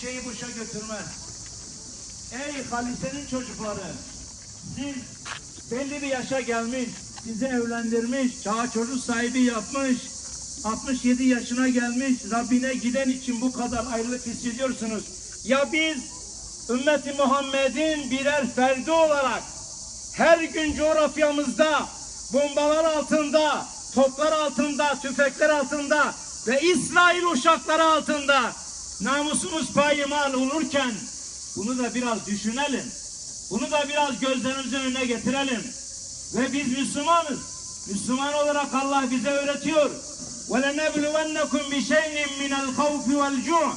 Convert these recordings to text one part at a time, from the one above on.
şeyi boşa götürmez. Ey halisenin çocukları, siz belli bir yaşa gelmiş, sizi evlendirmiş, çağ çocuk sahibi yapmış, 67 yaşına gelmiş, Rabbine giden için bu kadar ayrılık hissediyorsunuz. Ya biz ümmeti Muhammed'in birer ferdi olarak her gün coğrafyamızda bombalar altında, toplar altında, tüfekler altında ve İsrail uçakları altında namusumuz payimal olurken bunu da biraz düşünelim. Bunu da biraz gözlerimizin önüne getirelim. Ve biz Müslümanız. Müslüman olarak Allah bize öğretiyor. وَلَنَبْلُوَنَّكُمْ بِشَيْءٍ مِنَ الْخَوْفِ وَالْجُوعِ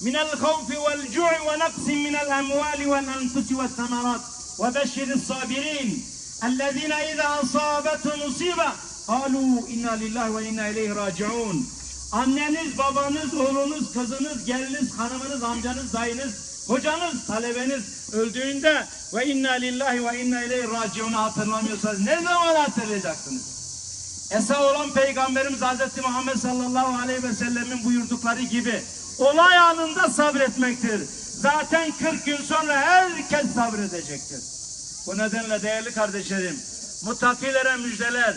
من الخوف والجوع ونقص من الأموال والأنفس والثمرات وبشر الصابرين الذين إذا أصابتهم مصيبة قالوا إنا لله وإنا إليه راجعون Anneniz, babanız, oğlunuz, kızınız, geliniz, hanımınız, amcanız, dayınız, hocanız, talebeniz öldüğünde ve inna lillahi ve inna ileyhi raciun'u hatırlamıyorsanız ne zaman hatırlayacaksınız? Esa olan Peygamberimiz Hazreti Muhammed sallallahu aleyhi ve sellemin buyurdukları gibi olay anında sabretmektir. Zaten 40 gün sonra herkes sabredecektir. Bu nedenle değerli kardeşlerim, mutakilere müjdeler.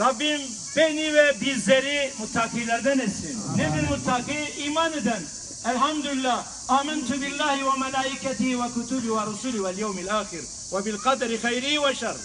Rabbim beni ve bizleri muttakilerden etsin. Nedir muttaki? İman eden. Elhamdülillah. Amentu billahi ve melaiketihi ve kutubi ve rusuli vel yevmil ahir ve bil kaderi hayri ve şerri.